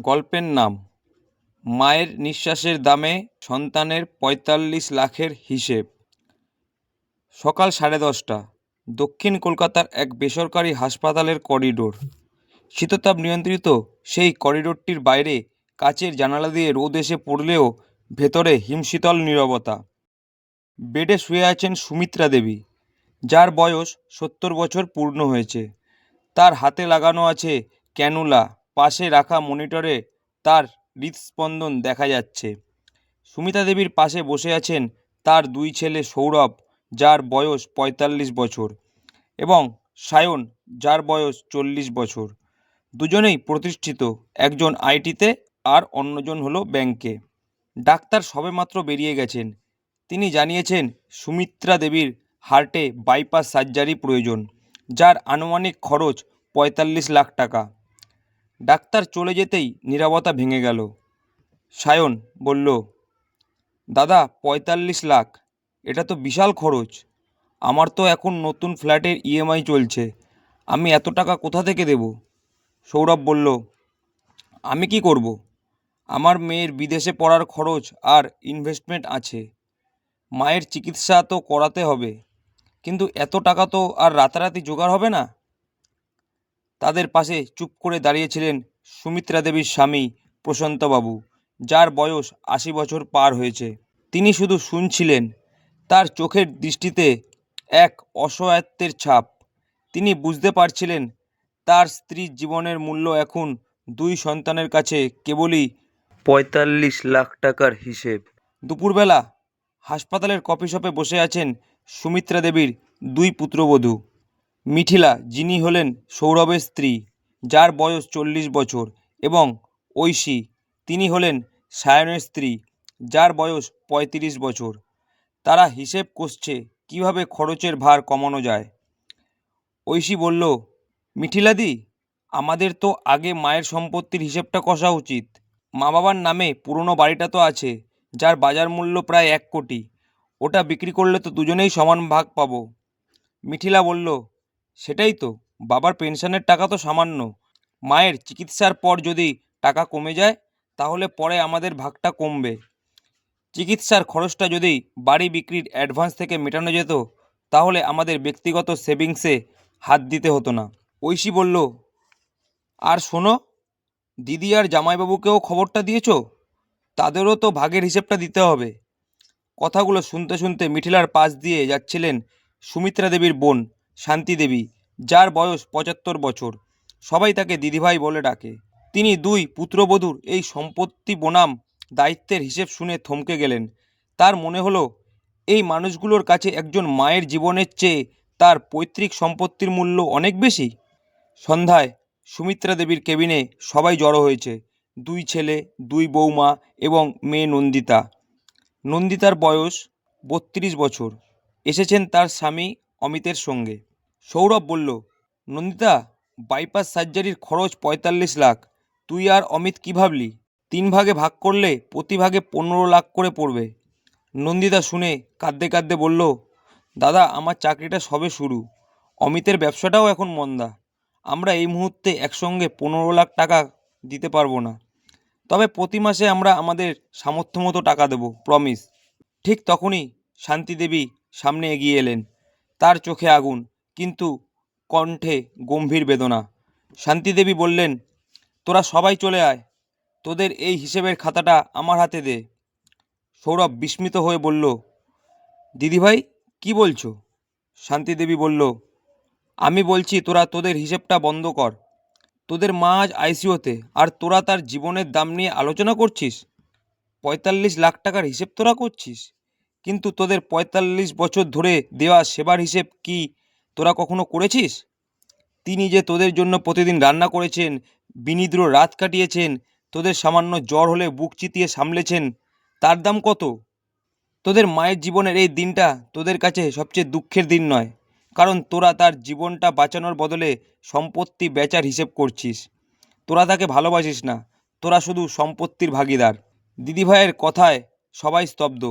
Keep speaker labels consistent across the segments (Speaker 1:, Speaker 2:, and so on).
Speaker 1: গল্পের নাম, মায়ের নিঃশ্বাসের দামে সন্তানের পঁয়তাল্লিশ লাখের হিসেব। সকাল সাড়ে দশটা, দক্ষিণ কলকাতার এক বেসরকারি হাসপাতালের করিডোর। শীততাপ নিয়ন্ত্রিত, সেই করিডোরটির বাইরে কাচের জানালা দিয়ে রোদ এসে পড়লেও ভেতরে হিমশীতল নীরবতা। বেডে শুয়ে আছেন সুমিত্রা দেবী, যার বয়স সত্তর বছর পূর্ণ হয়েছে। তার হাতে লাগানো আছে ক্যানুলা। পাশে রাখা মনিটরে তার হৃদস্পন্দন দেখা যাচ্ছে। সুমিতা দেবীর পাশে বসে আছেন তার দুই ছেলে সৌরভ, যার বয়স পঁয়তাল্লিশ বছর, এবং সায়ন, যার বয়স চল্লিশ বছর। দুজনেই প্রতিষ্ঠিত, একজন আইটিতে আর অন্যজন হলো ব্যাংকে। ডাক্তার সবেমাত্র বেরিয়ে গেছেন। তিনি জানিয়েছেন, সুমিত্রা দেবীর হার্টে বাইপাস সার্জারি প্রয়োজন, যার আনুমানিক খরচ পঁয়তাল্লিশ লাখ টাকা। ডাক্তার চলে যেতেই নীরবতা ভেঙে গেল। সায়ন বলল, দাদা, পঁয়তাল্লিশ লাখ। এটা তো বিশাল খরচ। আমার তো এখন নতুন ফ্ল্যাটের ইএমআই চলছে। আমি এত টাকা কোথা থেকে দেব? সৌরভ বলল, আমি কি করব? আমার মেয়ের বিদেশে পড়ার খরচ আর ইনভেস্টমেন্ট আছে। মায়ের চিকিৎসা তো করাতে হবে। কিন্তু এত টাকা তো আর রাতারাতি জোগাড় হবে না? তাদের পাশে চুপ করে দাঁড়িয়েছিলেন সুমিত্রা দেবীর স্বামী প্রশান্তবাবু, যার বয়স আশি বছর পার হয়েছে। তিনি শুধু শুনছিলেন, তার চোখের দৃষ্টিতে এক অসহায়ত্বের ছাপ। তিনি বুঝতে পারছিলেন, তার স্ত্রীর জীবনের মূল্য এখন দুই সন্তানের কাছে কেবলই পঁয়তাল্লিশ লাখ টাকার হিসেব। দুপুরবেলা হাসপাতালের কফি শপে বসে আছেন সুমিত্রা দেবীর দুই পুত্রবধূ। মিথিলা যিনি হলেন সৌরভের স্ত্রী, যার বয়স চল্লিশ বছর, এবং ঐশী, তিনি হলেন সায়নের স্ত্রী, যার বয়স পঁয়ত্রিশ বছর। তারা হিসেব কষছে কীভাবে খরচের ভার কমানো যায়। ঐশী বলল মিথিলাদি আমাদের তো আগে মায়ের সম্পত্তির হিসেবটা কষা উচিত। মা বাবার নামে পুরনো বাড়িটা তো আছে, যার বাজার মূল্য প্রায় এক কোটি। ওটা বিক্রি করলে তো দুজনেই সমান ভাগ পাবো। মিঠিলা বলল সেটাই তো, বাবার পেনশনের টাকা তো সামান্য। মায়ের চিকিৎসার পর যদি টাকা কমে যায়, তাহলে পরে আমাদের ভাগটা কমবে। চিকিৎসার খরচটা যদি বাড়ি বিক্রির অ্যাডভান্স থেকে মেটানো যেত, তাহলে আমাদের ব্যক্তিগত সেভিংসে হাত দিতে হতো না। ঐশী বলল, আর শোনো, দিদি আর জামাইবাবুকেও খবরটা দিয়েছ? তাদেরও তো ভাগের হিসেবটা দিতে হবে। কথাগুলো শুনতে শুনতে মিঠিলার পাশ দিয়ে যাচ্ছিলেন সুমিত্রা দেবীর বোন। শান্তি দেবী, যার বয়স পঁচাত্তর বছর। সবাই তাকে দিদিভাই বলে ডাকে। তিনি দুই পুত্রবধূর এই সম্পত্তি বনাম দায়িত্বের হিসেব শুনে থমকে গেলেন। তার মনে হলো, এই মানুষগুলোর কাছে একজন মায়ের জীবনের চেয়ে তার পৈতৃক সম্পত্তির মূল্য অনেক বেশি। সন্ধ্যায় সুমিত্রা দেবীর কেবিনে সবাই জড়ো হয়েছে। দুই ছেলে, দুই বৌমা এবং মেয়ে নন্দিতা। নন্দিতার বয়স বত্রিশ বছর। এসেছেন তার স্বামী অমিতের সঙ্গে। সৌরভ বলল, নন্দিতা বাইপাস সার্জারির খরচ পঁয়তাল্লিশ লাখ। তুই আর অমিত কী ভাবলি? তিন ভাগে ভাগ করলে প্রতি ভাগে পনেরো লাখ করে পড়বে। নন্দিতা শুনে কাঁদতে কাঁদতে বলল, দাদা, আমার চাকরিটা সবে শুরু। অমিতের ব্যবসাটাও এখন মন্দা। আমরা এই মুহূর্তে একসঙ্গে পনেরো লাখ টাকা দিতে পারব না। তবে প্রতি মাসে আমরা আমাদের সামর্থ্য মতো টাকা দেবো প্রমিস ঠিক তখনই শান্তি দেবী সামনে এগিয়ে এলেন। তার চোখে আগুন, কিন্তু কণ্ঠে গম্ভীর বেদনা। শান্তিদেবী বললেন, তোরা সবাই চলে আয়, তোদের এই হিসেবের খাতাটা আমার হাতে দে। সৌরভ বিস্মিত হয়ে বলল, দিদিভাই, কি বলছো? শান্তিদেবী বলল, আমি বলছি তোরা তোদের হিসেবটা বন্ধ কর। তোদের মা আজ আইসিওতে আর তোরা তার জীবনের দাম নিয়ে আলোচনা করছিস? পঁয়তাল্লিশ লাখ টাকার হিসেব তোরা করছিস? কিন্তু তোদের পঁয়তাল্লিশ বছর ধরে দেওয়া সেবার হিসেব কি তোরা কখনো করেছিস? তিনি যে তোদের জন্য প্রতিদিন রান্না করেছেন, বিনিদ্র রাত কাটিয়েছেন, তোদের সামান্য জ্বর হলে বুক চিতিয়ে সামলেছেন, তার দাম কত? তোদের মায়ের জীবনের এই দিনটা তোদের কাছে সবচেয়ে দুঃখের দিন নয়, কারণ তোরা তার জীবনটা বাঁচানোর বদলে সম্পত্তি বেচার হিসেব করছিস। তোরা তাকে ভালোবাসিস না, তোরা শুধু সম্পত্তির ভাগিদার। দিদিভাইয়ের কথায় সবাই স্তব্ধ।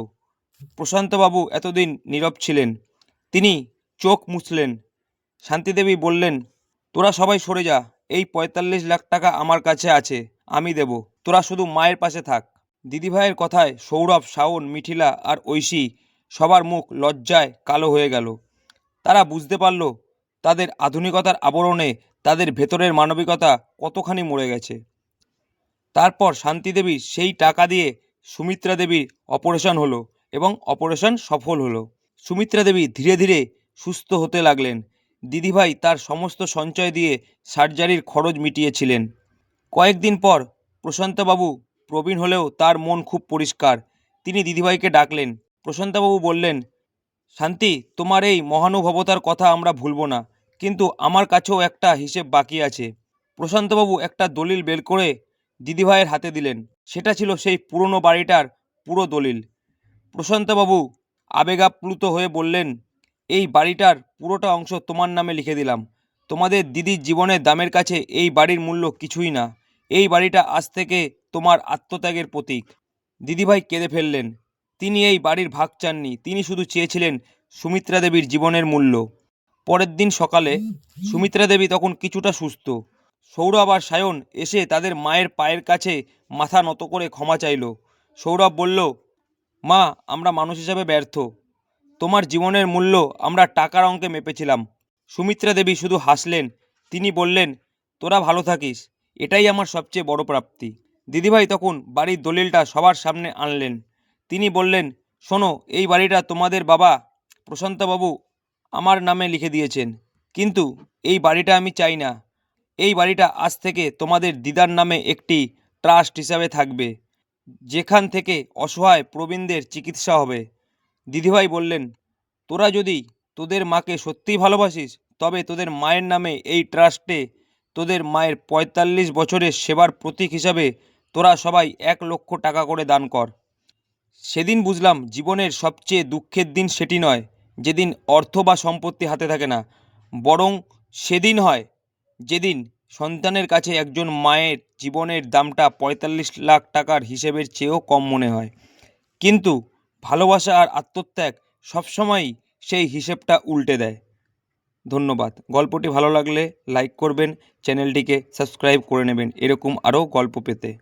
Speaker 1: প্রশান্তবাবু এতদিন নীরব ছিলেন, তিনি চোখ মুছলেন। শান্তিদেবী বললেন, তোরা সবাই সরে যা, এই পঁয়তাল্লিশ লাখ টাকা আমার কাছে আছে, আমি দেব। তোরা শুধু মায়ের পাশে থাক। দিদিভাইয়ের কথায় সৌরভ, শাওন মিঠিলা আর ঐশী সবার মুখ লজ্জায় কালো হয়ে গেল। তারা বুঝতে পারল, তাদের আধুনিকতার আবরণে তাদের ভেতরের মানবিকতা কতখানি মরে গেছে। তারপর শান্তিদেবী সেই টাকা দিয়ে সুমিত্রা দেবীর অপারেশন হলো। এবং অপারেশন সফল হলো। সুমিত্রা দেবী ধীরে ধীরে সুস্থ হতে লাগলেন। দিদিভাই তার সমস্ত সঞ্চয় দিয়ে সার্জারির খরচ মিটিয়েছিলেন। কয়েকদিন পর প্রশান্তবাবু প্রবীণ হলেও তার মন খুব পরিষ্কার। তিনি দিদিভাইকে ডাকলেন। প্রশান্তবাবু বললেন, শান্তি, তোমার এই মহানুভবতার কথা আমরা ভুলব না, কিন্তু আমার কাছেও একটা হিসেব বাকি আছে। প্রশান্তবাবু একটা দলিল বের করে দিদিভাইয়ের হাতে দিলেন। সেটা ছিল সেই পুরনো বাড়িটার পুরো দলিল। প্রশান্তবাবু, আবেগাপ্লুত হয়ে বললেন, এই বাড়িটার পুরোটা অংশ তোমার নামে লিখে দিলাম। তোমাদের দিদির জীবনের দামের কাছে এই বাড়ির মূল্য কিছুই না। এই বাড়িটা আজ থেকে তোমার আত্মত্যাগের প্রতীক। দিদিভাই কেঁদে ফেললেন, তিনি এই বাড়ির ভাগ চাননি। তিনি শুধু চেয়েছিলেন সুমিত্রা দেবীর জীবনের মূল্য। পরের দিন সকালে সুমিত্রা দেবী তখন কিছুটা সুস্থ। সৌরভ আর সায়ন এসে তাদের মায়ের পায়ের কাছে মাথা নত করে ক্ষমা চাইল। সৌরভ বলল মা, আমরা মানুষ হিসাবে ব্যর্থ। তোমার জীবনের মূল্য আমরা টাকার অঙ্কে মেপেছিলাম। সুমিত্রা দেবী শুধু হাসলেন। তিনি বললেন, তোরা ভালো থাকিস। এটাই আমার সবচেয়ে বড় প্রাপ্তি। দিদিভাই তখন বাড়ির দলিলটা সবার সামনে আনলেন। তিনি বললেন, শোনো, এই বাড়িটা তোমাদের বাবা প্রশান্তবাবু আমার নামে লিখে দিয়েছেন। কিন্তু এই বাড়িটা আমি চাই না। এই বাড়িটা আজ থেকে তোমাদের দিদার নামে একটি ট্রাস্ট হিসাবে থাকবে। যেখান থেকে অসহায় প্রবীণদের চিকিৎসা হবে। দিদিভাই বললেন, তোরা যদি তোদের মাকে সত্যিই ভালোবাসিস, তবে তোদের মায়ের নামে এই ট্রাস্টে তোদের মায়ের পঁয়তাল্লিশ বছরের সেবার প্রতীক হিসাবে তোরা সবাই এক লক্ষ টাকা করে দান কর। সেদিন বুঝলাম জীবনের সবচেয়ে দুঃখের দিন সেটি নয়, যেদিন অর্থ বা সম্পত্তি হাতে থাকে না, বরং সেদিন হয়, যেদিন সন্তানের কাছে একজন মায়ের জীবনের দামটা পঁয়তাল্লিশ লাখ টাকার হিসেবের চেয়েও কম মনে হয়। কিন্তু ভালোবাসা আর আত্মত্যাগ সবসময়ই সেই হিসেবটা উল্টে দেয়। ধন্যবাদ। গল্পটি ভালো লাগলে লাইক করবেন, চ্যানেলটিকে সাবস্ক্রাইব করে নেবেন। এরকম আরও গল্প পেতে।